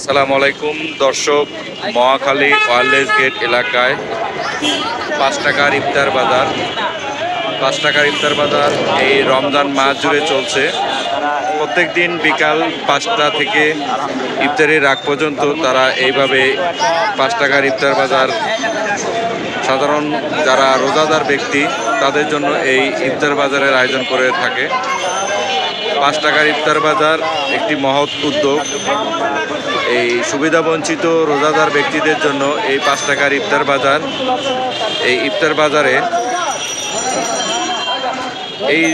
আসসালামু আলাইকুম, দর্শক, মহাখালী ওয়ারলেস গেট এলাকায় পাঁচ টাকার ইফতার বাজার। পাঁচ টাকার ইফতার বাজার এই রমজান মাস জুড়ে চলছে। প্রত্যেক দিন বিকাল পাঁচটা থেকে ইফতারের রাগ পর্যন্ত তারা এইভাবে পাঁচ টাকার ইফতার বাজার, সাধারণ যারা রোজাদার ব্যক্তি, তাদের জন্য এই ইফতার বাজারের আয়োজন করে থাকে। পাঁচ টাকার ইফতার বাজার, একটি মহৎ উদ্যোগ। এই সুবিধাবঞ্চিত রোজাদার ব্যক্তিদের জন্য এই পাঁচ টাকার ইফতার বাজার। এই ইফতার বাজারে এই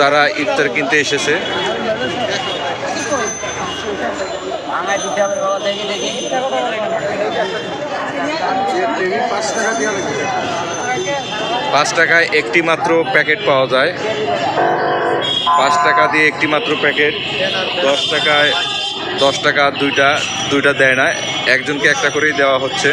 তারা ইফতার কিনতে এসেছে। পাঁচ টাকায় একটি মাত্র প্যাকেট পাওয়া যায়। পাঁচ টাকা দিয়ে একটি মাত্র প্যাকেট, দশ টাকায়, দশ টাকা দুইটা দুইটা দেয় না, একজনকে একটা করেই দেওয়া হচ্ছে।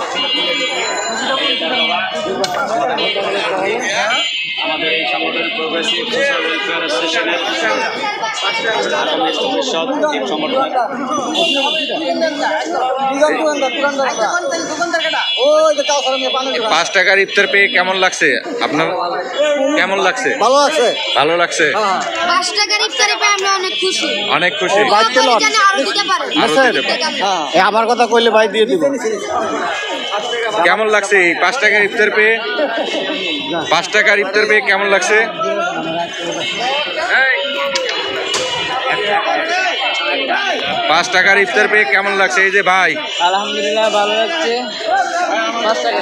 Gusto ko yung progressive social welfare অ্যাসোসিয়েশনের আগামী টিম সংগঠন পাঁচ টাকার ইফতার পেয়ে কেমন লাগছে? আপনার কেমন লাগছে? ভালো আছে ভালো লাগছে? পাঁচ টাকার ইফতারে পেয়ে আমরা অনেক খুশি। অনেক খুশি। হ্যাঁ। আমার কথা কইলে ভাই দিয়ে দিব। কেমন লাগছে এই পাঁচ টাকার ইফতার পেয়ে? পাঁচ টাকার ইফতার পেয়ে কেমন লাগছে? পাঁচ টাকার ইফতার পেয়ে কেমন লাগছে? এই যে ভাই। আলহামদুলিল্লাহ ভালো লাগছে। পাঁচ টাকা